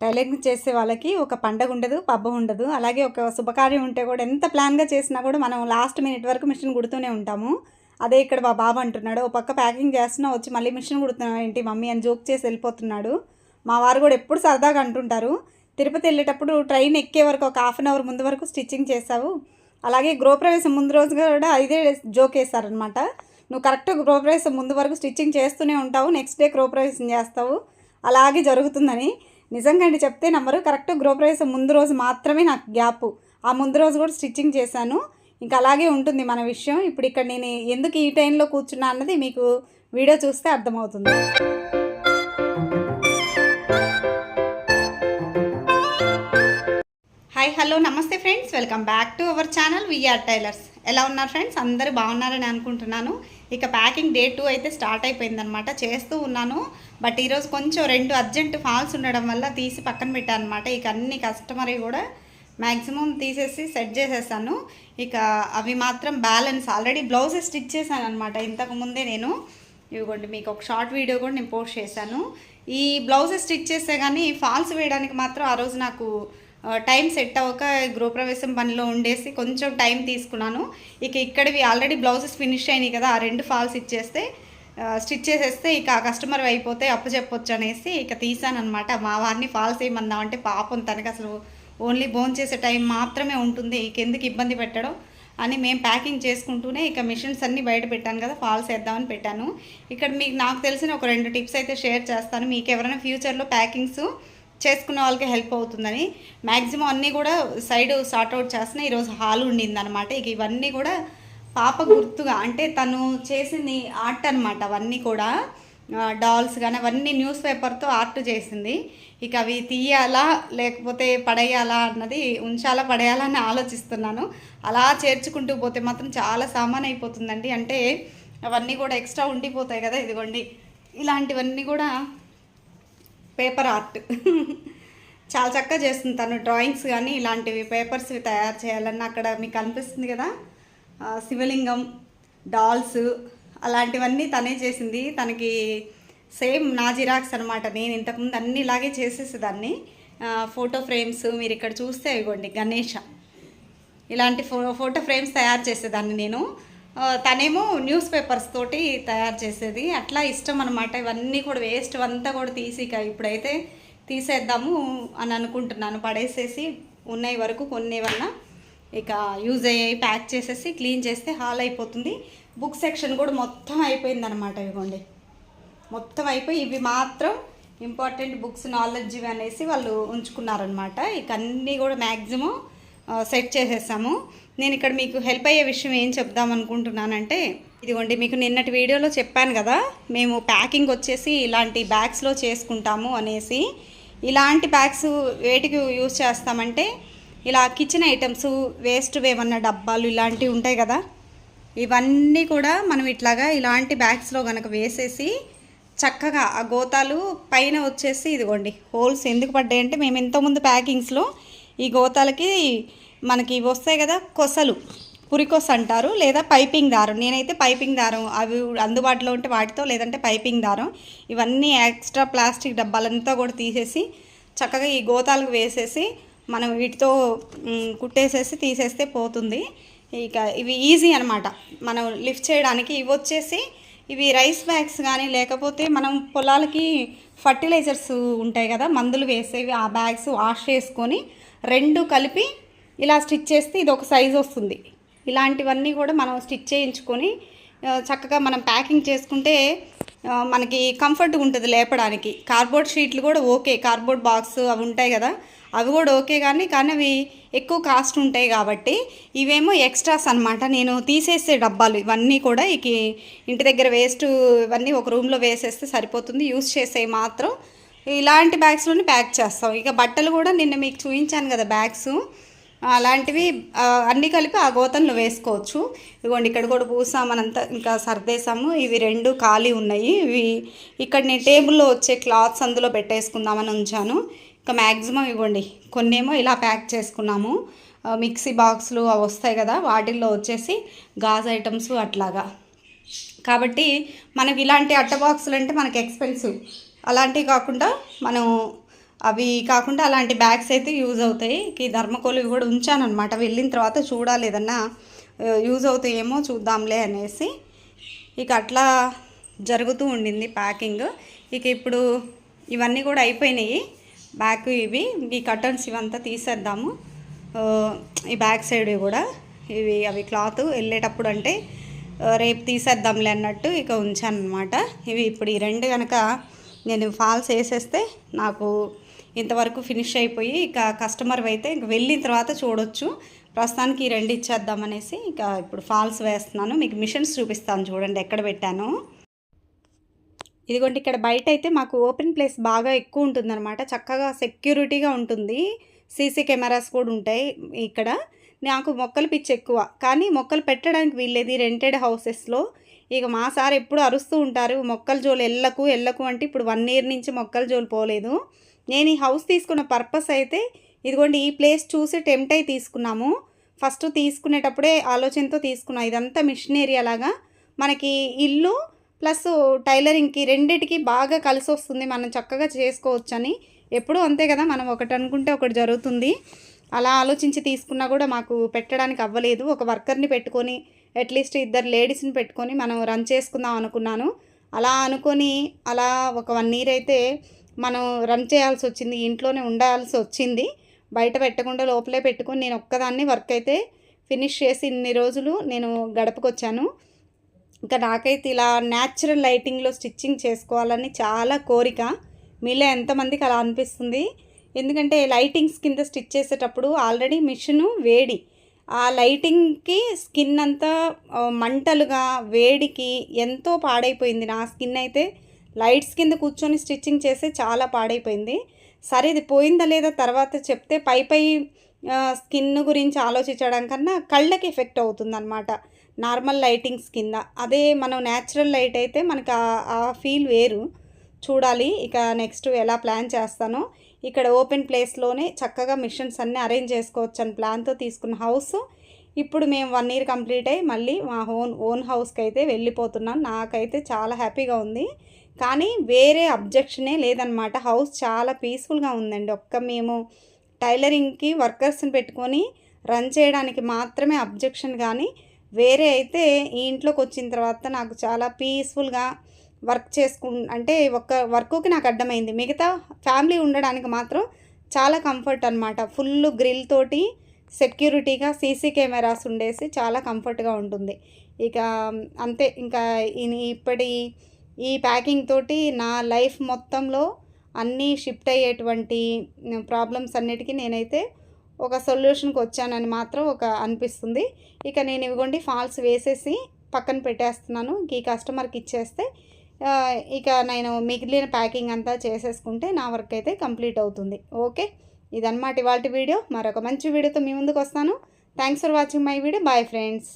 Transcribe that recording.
Tailoring చేసే వాళ్ళకి ఒక పండగ ఉండదు పబ్బ ఉండదు. అలాగే ఒక శుభకార్యం ఉంటే కూడా ఎంత ప్లాన్గా చేసినా కూడా మనం లాస్ట్ మినిట్ వరకు మిషన్ కుడుతూనే ఉంటాము. అదే ఇక్కడ మా బాబు అంటున్నాడు ఓ పక్క ప్యాకింగ్ చేస్తున్నా వచ్చి మళ్ళీ మిషన్ కుడుతున్నావు ఏంటి? మమ్మీ అని జోక్ చేసి వెళ్ళిపోతున్నాడు. మా వారు కూడా ఎప్పుడు సరదాగా అంటుంటారు. తిరుపతి వెళ్ళేటప్పుడు ట్రైన్ ఎక్కే వరకు ఒక హాఫ్ అన్ అవర్ ముందు వరకు స్టిచ్చింగ్ చేసావు అలాగే గృహప్రవేశం ముందు రోజు కూడా ఇదే జోక్ వేస్తారనమాట నువ్వు కరెక్ట్ గృహప్రవేశం ముందు వరకు స్టిచ్చింగ్ చేస్తూనే ఉంటావు నెక్స్ట్ డే గృహప్రవేశం చేస్తావు. అలాగే జరుగుతుందని. నిజంగా అండి చెప్తే నమ్మరు. కరెక్ట్ గృహప్రవేశం ముందు రోజు మాత్రమే నాకు గ్యాప్. ఆ ముందు రోజు కూడా స్టిచ్చింగ్ చేశాను. ఇంకా అలాగే ఉంటుంది మన విషయం. ఇప్పుడు ఇక్కడ నేను ఎందుకు ఈ టైంలో కూర్చున్నా అన్నది మీకు వీడియో చూస్తే అర్థమవుతుంది. హాయ్ హలో నమస్తే friends welcome back to our channel VR tailors ఎలా ఉన్నారు ఫ్రెండ్స్ అందరూ బాగున్నారని అనుకుంటున్నాను. ఇక ప్యాకింగ్ డే టూ అయితే స్టార్ట్ అయిపోయిందనమాట చేస్తూ ఉన్నాను. బట్ ఈరోజు కొంచెం రెండు అర్జెంట్ ఫాల్స్ ఉండడం వల్ల తీసి పక్కన పెట్టాను అనమాట ఇక అన్ని కస్టమర్ కూడా మ్యాక్సిమం తీసేసి సెట్ చేసేసాను. ఇక అవి మాత్రం బ్యాలెన్స్ ఆల్రెడీ బ్లౌజెస్ స్టిచ్ చేశాను అనమాట ఇంతకు ముందే నేను. ఇవ్వండి మీకు ఒక షార్ట్ వీడియో కూడా నేను పోస్ట్ చేశాను. ఈ బ్లౌజెస్ స్టిచ్ చేస్తే కానీ ఫాల్స్ వేయడానికి మాత్రం ఆ రోజు నాకు టైం సెట్ అవ్వక గృహప్రవేశం పనిలో ఉండేసి కొంచెం టైం తీసుకున్నాను. ఇక ఇక్కడివి ఆల్రెడీ బ్లౌజెస్ ఫినిష్ అయినాయి కదా ఆ రెండు ఫాల్స్ ఇచ్చేస్తే స్టిచ్ చేసేస్తే ఇక ఆ కస్టమర్ అయిపోతే అప్పు చెప్పొచ్చు అనేసి ఇక తీసాను అనమాట మా వారిని ఫాల్స్ ఏమన్నామంటే పాపం తనకి అసలు ఓన్లీ బోన్ చేసే టైం మాత్రమే ఉంటుంది ఇక ఎందుకు ఇబ్బంది పెట్టడం? అని మేము ప్యాకింగ్ చేసుకుంటూనే ఇక మిషన్స్ అన్నీ బయట పెట్టాను కదా ఫాల్స్ వేద్దామని పెట్టాను. ఇక్కడ మీకు నాకు తెలిసిన ఒక రెండు టిప్స్ అయితే షేర్ చేస్తాను. మీకు ఎవరైనా ఫ్యూచర్లో ప్యాకింగ్స్ చేసుకునే వాళ్ళకి హెల్ప్ అవుతుందని. మ్యాక్సిమం అన్నీ కూడా సైడ్ సార్ట్అవుట్ చేస్తున్నా ఈరోజు హాల్ ఉండింది అనమాట ఇక ఇవన్నీ కూడా పాప గుర్తుగా అంటే తను చేసింది ఆర్ట్ అనమాట అవన్నీ కూడా. డాల్స్ కానీ అవన్నీ న్యూస్ పేపర్తో ఆర్ట్ చేసింది. ఇక అవి తీయాలా లేకపోతే పడేయాలా అన్నది ఉంచాలా పడేయాలా అని ఆలోచిస్తున్నాను. అలా చేర్చుకుంటూ పోతే మాత్రం చాలా సామాన్ అయిపోతుందండి. అంటే అవన్నీ కూడా ఎక్స్ట్రా ఉండిపోతాయి కదా ఇదిగోండి. ఇలాంటివన్నీ కూడా పేపర్ ఆర్ట్. చాలా చక్కగా చేస్తుంది తను డ్రాయింగ్స్ కానీ ఇలాంటివి పేపర్స్ తయారు చేయాలన్న అక్కడ మీకు అనిపిస్తుంది కదా? శివలింగం డాల్స్ అలాంటివన్నీ తనే చేసింది. తనకి సేమ్ నా జిరాక్స్ అనమాట నేను ఇంతకుముందు అన్ని ఇలాగే చేసేసేదాన్ని ఫోటో ఫ్రేమ్స్ మీరు ఇక్కడ చూస్తే ఇవ్వండి గణేష. ఇలాంటి ఫో ఫోటో ఫ్రేమ్స్ తయారు చేసేదాన్ని నేను. తనేమో న్యూస్ పేపర్స్ తోటి తయారు చేసేది. అట్లా ఇష్టం అనమాట ఇవన్నీ కూడా వేస్ట్ అంతా కూడా తీసి ఇక ఇప్పుడైతే తీసేద్దాము అని అనుకుంటున్నాను. పడేసేసి ఉన్నాయి వరకు కొన్ని ఏమన్నా ఇక యూజ్ అయ్యి ప్యాక్ చేసేసి క్లీన్ చేస్తే హాల్ అయిపోతుంది. బుక్ సెక్షన్ కూడా మొత్తం అయిపోయింది అనమాట ఇవ్వండి. మొత్తం అయిపోయి ఇవి మాత్రం ఇంపార్టెంట్ బుక్స్ నాలెడ్జ్ ఇవి అనేసి వాళ్ళు ఉంచుకున్నారనమాట ఇక అన్నీ కూడా మ్యాక్సిమం సెట్ చేసేసాము. నేను ఇక్కడ మీకు హెల్ప్ అయ్యే విషయం ఏం చెప్దాం అనుకుంటున్నానంటే ఇదిగోండి మీకు నిన్నటి వీడియోలో చెప్పాను కదా మేము ప్యాకింగ్ వచ్చేసి ఇలాంటి బ్యాగ్స్లో చేసుకుంటాము అనేసి. ఇలాంటి బ్యాగ్స్ వేటికి యూజ్ చేస్తామంటే ఇలా కిచెన్ ఐటమ్స్ వేస్ట్ ఏమన్నా డబ్బాలు ఇలాంటివి ఉంటాయి కదా ఇవన్నీ కూడా మనం ఇట్లాగా ఇలాంటి బ్యాగ్స్లో కనుక వేసేసి చక్కగా ఆ గోతాలు పైన వచ్చేసి ఇదిగోండి హోల్స్ ఎందుకు పడ్డాయంటే మేము ఇంతకుముందు ప్యాకింగ్స్లో ఈ గోతాలకి మనకి వస్తాయి కదా కొసలు. పురికొస అంటారు లేదా పైపింగ్ దారం. నేనైతే పైపింగ్ దారం అవి అందుబాటులో ఉంటే వాటితో లేదంటే పైపింగ్ దారం. ఇవన్నీ ఎక్స్ట్రా ప్లాస్టిక్ డబ్బాలంతా కూడా తీసేసి చక్కగా ఈ గోతాలకు వేసేసి మనం వీటితో కుట్టేసేసి తీసేస్తే పోతుంది. ఇక ఇవి ఈజీ అనమాట మనం లిఫ్ట్ చేయడానికి ఇవి వచ్చేసి ఇవి రైస్ బ్యాగ్స్ కానీ లేకపోతే మనం పొలాలకి ఫర్టిలైజర్స్ ఉంటాయి కదా మందులు వేసేవి ఆ బ్యాగ్స్ వాష్ చేసుకొని రెండు కలిపి ఇలా స్టిచ్ చేస్తే ఇది ఒక సైజు వస్తుంది. ఇలాంటివన్నీ కూడా మనం స్టిచ్ చేయించుకొని చక్కగా మనం ప్యాకింగ్ చేసుకుంటే మనకి కంఫర్ట్గా ఉంటుంది లేపడానికి. కార్డ్బోర్డ్ షీట్లు కూడా ఓకే కార్డ్బోర్డ్ బాక్స్ అవి ఉంటాయి కదా అవి కూడా ఓకే కానీ కానీ అవి ఎక్కువ కాస్ట్ ఉంటాయి కాబట్టి ఇవేమో ఎక్స్ట్రాస్ అనమాట నేను తీసేసే డబ్బాలు ఇవన్నీ కూడా ఇక ఇంటి దగ్గర వేస్ట్ ఇవన్నీ ఒక రూమ్లో వేసేస్తే సరిపోతుంది. యూస్ చేసేవి మాత్రం ఇలాంటి బ్యాగ్స్లోనే ప్యాక్ చేస్తాం. ఇక బట్టలు కూడా నిన్న మీకు చూపించాను కదా బ్యాగ్స్. అలాంటివి అన్నీ కలిపి ఆ గోతంలో వేసుకోవచ్చు. ఇదిగోండి ఇక్కడ కూడా పూసామనంతా ఇంకా సర్దేశాము. ఇవి రెండు ఖాళీ ఉన్నాయి. ఇవి ఇక్కడ నేను టేబుల్లో వచ్చే క్లాత్స్ అందులో పెట్టేసుకుందామని ఉంచాను. ఇంకా మ్యాక్సిమం ఇవ్వండి. కొన్నేమో ఇలా ప్యాక్ చేసుకున్నాము. మిక్సీ బాక్సులు అవి వస్తాయి కదా వాటిల్లో వచ్చేసి గాజు ఐటమ్స్ అట్లాగా. కాబట్టి మనకి ఇలాంటి అట్ట బాక్సులు అంటే మనకి ఎక్స్పెన్సివ్. అలాంటివి కాకుండా మనం అవి కాకుండా అలాంటి బ్యాగ్స్ అయితే యూజ్ అవుతాయి. ఈ ధర్మకోలు ఇవి కూడా ఉంచాను అనమాట వెళ్ళిన తర్వాత చూడాలి ఏదన్నా యూజ్ అవుతాయేమో చూద్దాంలే అనేసి ఇక అట్లా జరుగుతూ ఉండింది ప్యాకింగ్. ఇక ఇప్పుడు ఇవన్నీ కూడా అయిపోయినాయి. బ్యాక్ ఇవి ఈ కర్టన్స్ ఇవంతా తీసేద్దాము. ఈ బ్యాక్ సైడ్ కూడా ఇవి అవి క్లాత్ వెళ్ళేటప్పుడు అంటే రేపు తీసేద్దాంలే అన్నట్టు ఇక ఉంచాను అనమాట ఇవి ఇప్పుడు ఈ రెండు కనుక నేను ఫాల్స్ వేసేస్తే నాకు ఇంతవరకు ఫినిష్ అయిపోయి ఇక కస్టమర్ అయితే ఇంక వెళ్ళిన తర్వాత చూడొచ్చు. ప్రస్తుతానికి ఈ రెండు ఇచ్చేద్దామనేసి ఇక ఇప్పుడు ఫాల్స్ వేస్తున్నాను. మీకు మిషన్స్ చూపిస్తాను చూడండి ఎక్కడ పెట్టాను. ఇదిగోండి ఇక్కడ బయట అయితే మాకు ఓపెన్ ప్లేస్ బాగా ఎక్కువ ఉంటుందన్నమాట. చక్కగా సెక్యూరిటీగా ఉంటుంది. సీసీ కెమెరాస్ కూడా ఉంటాయి ఇక్కడ. నాకు మొక్కలు పిచ్చి ఎక్కువ. కానీ మొక్కలు పెట్టడానికి వీల్లేదు. రెంటెడ్ హౌసెస్లో ఇక మా సార్ ఎప్పుడు అరుస్తూ ఉంటారు మొక్కల జోలు ఎల్లకు ఎల్లకు అంటే ఇప్పుడు వన్ ఇయర్ నుంచి మొక్కల జోలు పోలేదు. నేను ఈ హౌస్ తీసుకున్న పర్పస్ అయితే ఇదిగోండి ఈ ప్లేస్ చూసి టెంప్ట్ అయి తీసుకున్నాము. ఫస్ట్ తీసుకునేటప్పుడే ఆలోచనతో తీసుకున్నాం. ఇదంతా మిషన్ ఏరియా లాగా. మనకి ఇల్లు ప్లస్ టైలరింగ్కి రెండిటికి బాగా కలిసి వస్తుంది. మనం చక్కగా చేసుకోవచ్చని ఎప్పుడూ అంతే కదా మనం ఒకటి అనుకుంటే ఒకటి జరుగుతుంది. అలా ఆలోచించి తీసుకున్నా కూడా మాకు పెట్టడానికి అవ్వలేదు. ఒక వర్కర్ని పెట్టుకొని అట్లీస్ట్ ఇద్దరు లేడీస్ని పెట్టుకొని మనం రన్ చేసుకుందాం అనుకున్నాను. అలా అనుకొని అలా ఒక వన్ ఇయర్ అయితే మనం రన్ చేయాల్సి వచ్చింది ఇంట్లోనే ఉండాల్సి వచ్చింది. బయట పెట్టకుండా లోపలే పెట్టుకొని నేను ఒక్కదాన్ని వర్క్ అయితే ఫినిష్ చేసి ఇన్ని రోజులు నేను గడపకొచ్చాను. ఇంకా నాకైతే ఇలా న్యాచురల్ లైటింగ్లో స్టిచ్చింగ్ చేసుకోవాలని చాలా కోరిక. మీలో ఎంతమందికి అలా అనిపిస్తుంది? ఎందుకంటే లైటింగ్స్ కింద స్టిచ్ చేసేటప్పుడు ఆల్రెడీ మిషన్ వేడి. ఆ లైటింగ్కి స్కిన్ అంతా మంటలుగా వేడికి ఎంతో పాడైపోయింది. నా స్కిన్ అయితే లైట్స్ కింద కూర్చొని స్టిచ్చింగ్ చేస్తే చాలా పాడైపోయింది. సరే ఇది పోయిందా లేదా తర్వాత చెప్తే పై పై స్కిన్ గురించి ఆలోచించడం కన్నా కళ్ళకి ఎఫెక్ట్ అవుతుందన్నమాట. నార్మల్ లైటింగ్స్ కింద అదే మనం న్యాచురల్ లైట్ అయితే మనకు ఆ ఫీల్ వేరు. చూడాలి. ఇక నెక్స్ట్ ఎలా ప్లాన్ చేస్తానో. ఇక్కడ ఓపెన్ ప్లేస్లోనే చక్కగా మిషన్స్ అన్నీ అరేంజ్ చేసుకోవచ్చు అని ప్లాన్తో తీసుకున్న హౌస్. ఇప్పుడు మేము వన్ ఇయర్ కంప్లీట్ అయ్యి మళ్ళీ మా ఓన్ ఓన్ హౌస్కి అయితే వెళ్ళిపోతున్నాం. నాకైతే చాలా హ్యాపీగా ఉంది. కానీ వేరే అబ్జెక్షనే లేదనమాట హౌస్ చాలా పీస్ఫుల్గా ఉందండి. ఒక్క మేము టైలరింగ్కి వర్కర్స్ని పెట్టుకొని రన్ చేయడానికి మాత్రమే అబ్జెక్షన్ కానీ వేరే అయితే ఈ ఇంట్లోకి వచ్చిన తర్వాత నాకు చాలా పీస్ఫుల్గా వర్క్ చేసుకు అంటే ఒక్క వర్క్కి నాకు అడ్డమైంది మిగతా ఫ్యామిలీ ఉండడానికి మాత్రం చాలా కంఫర్ట్ అనమాట ఫుల్ గ్రిల్ తోటి సెక్యూరిటీగా సీసీ కెమెరాస్ ఉండేసి చాలా కంఫర్ట్గా ఉంటుంది. ఇక అంతే. ఇంకా ఇప్పటి ఈ ప్యాకింగ్ తోటి నా లైఫ్ మొత్తంలో అన్నీ షిఫ్ట్ అయ్యేటువంటి ప్రాబ్లమ్స్ అన్నిటికీ నేనైతే ఒక సొల్యూషన్కి వచ్చానని మాత్రం ఒక అనిపిస్తుంది. ఇక నేను ఇవ్వండి ఫాల్స్ వేసేసి పక్కన పెట్టేస్తున్నాను. ఈ కస్టమర్కి ఇచ్చేస్తే ఇక నేను మిగిలిన ప్యాకింగ్ అంతా చేసేసుకుంటే నా వర్క్ అయితే కంప్లీట్ అవుతుంది. ఓకే? ఇదన్నమాట ఇవాళ వీడియో. మరొక మంచి వీడియోతో మీ ముందుకు వస్తాను. Thanks for watching my video bye friends